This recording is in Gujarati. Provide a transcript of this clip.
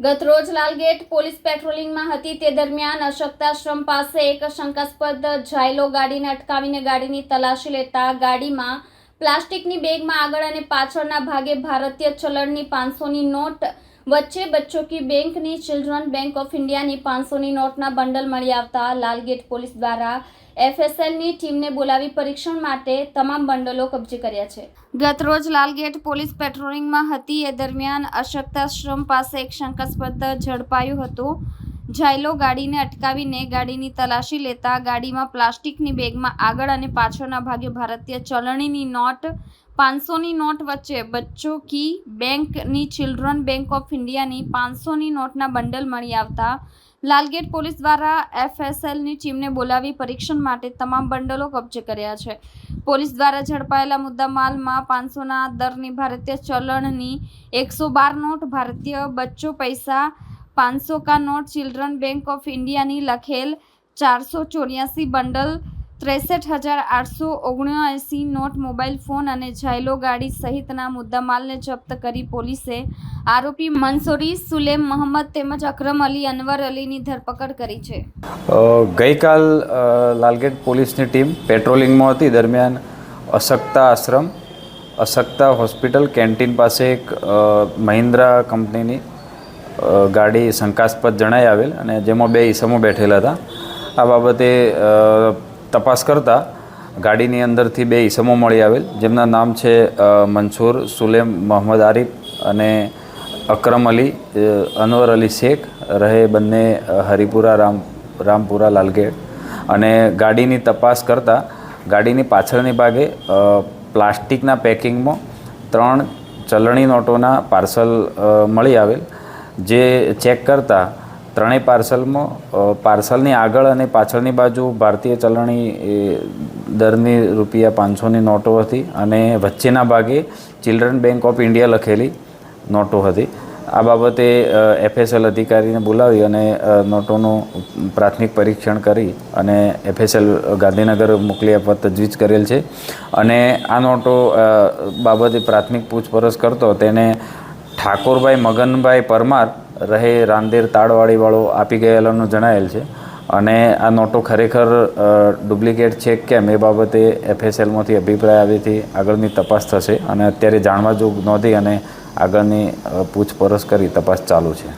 ગત રોજ લાલગેટ પોલીસ પેટ્રોલિંગમાં હતી. તે દરમિયાન અશક્તાશ્રમ પાસે એક શંકાસ્પદ જાયલો ગાડીને અટકાવીને ગાડીની તલાશી લેતા ગાડીમાં પ્લાસ્ટિકની બેગમાં આગળ અને પાછળના ભાગે ભારતીય ચલણની પાંચસોની નોટ વચ્ચે બચ્ચો કી બેંકની ચિલ્ડ્રન બેંક ઓફ ઇન્ડિયાની પાંચસોની નોટના બંડલ મળી આવતા લાલગેટ પોલીસ દ્વારા એફએસએલની ટીમને બોલાવી પરીક્ષણ માટે તમામ બંડલો કબજે કર્યા છે. ગત રોજ લાલગેટ પોલીસ પેટ્રોલિંગમાં હતી. એ દરમિયાન અશક્તાશ્રમ પાસે એક શંકાસ્પદ ઝડપાયું હતું. જાયલો ગાડીને અટકાવીને ગાડીની તલાશી લેતા ગાડીમાં પ્લાસ્ટિકની બેગમાં આગળ અને પાછળના ભાગે ભારતીય ચલણીની નોટ પાંચસોની નોટ વચ્ચે બચ્ચો કી બેંકની ચિલ્ડ્રન બેંક ઓફ ઇન્ડિયાની પાંચસોની નોટના બંડલ મળી આવતા લાલગેટ પોલીસ દ્વારા એફએસએલની ટીમને બોલાવી પરીક્ષણ માટે તમામ બંડલો કબજે કર્યા છે. પોલીસ દ્વારા ઝડપાયેલા મુદ્દામાલમાં પાંચસોના દરની ભારતીય ચલણની એકસો બાર નોટ, ભારતીય બચ્ચો પૈસા પાંચસો કા નોટ ચિલ્ડ્રન બેંક ઓફ ઇન્ડિયાની લખેલ ચારસો ચોર્યાસી બંડલ ત્રેસઠ હજાર આઠસો ઓગણએંસી નોટ મોબાઈલ ફોન અને જાયલો ગાડી સહિતના મુદ્દામાલને જપ્ત કરી પોલીસે. આરોપી મંસૂરી સુલેમ મહંમદ તેમજ અકરમ અલી અનવર અલીની ધરપકડ કરી છે. ગઈકાલ લાલગેટ પોલીસની ટીમ પેટ્રોલિંગમાં હતી. દરમિયાન અશક્તા આશ્રમ, અશક્તા હોસ્પિટલ કેન્ટીન પાસે એક મહિન્દ્રા કંપનીની ગાડી શંકાસ્પદ જણાઈ આવેલ અને જેમાં બે ઈસમો બેઠેલા હતા. આ બાબતે તપાસ કરતાં ગાડીની અંદરથી બે ઈસમો મળી આવેલ, જેમના નામ છે મંસૂર, સુલેમ, મોહમ્મદ આરિફ અને અકરમ અલી અનવર અલી શેખ રહે બંને હરિપુરા રામ, રામપુરા લાલગેટ. અને ગાડીની તપાસ કરતાં ગાડીની પાછળની ભાગે પ્લાસ્ટિકના પેકિંગમાં ત્રણ ચલણી નોટોના પાર્સલ મળી આવેલ, જે ચેક કરતાં ત્રણેય પાર્સલમાં પાર્સલની આગળ અને પાછળની બાજુ ભારતીય ચલણી દરની રૂપિયા પાંચસોની નોટો હતી અને વચ્ચેના ભાગે ચિલ્ડ્રન બેંક ઓફ ઇન્ડિયા લખેલી નોટો હતી. આ બાબતે એફએસએલ અધિકારીને બોલાવી અને નોટોનું પ્રાથમિક પરીક્ષણ કરી અને એફએસએલ ગાંધીનગર મોકલી આપવા તજવીજ કરેલ છે. અને આ નોટો બાબતે પ્રાથમિક પૂછપરછ કરતો તેને ઠાકોરભાઈ મગનભાઈ પરમાર રહે રાંદેર તાળવાળીવાળો આપી ગયેલાનું જણાયેલ છે. અને આ નોટો ખરેખર ડુપ્લિકેટ છે કેમ એ બાબતે એફએસએલમાંથી અભિપ્રાય આવેથી આગળની તપાસ થશે. અને અત્યારે જાણવા જોગ નોંધી અને આગળની પૂછપરછ કરી તપાસ ચાલુ છે.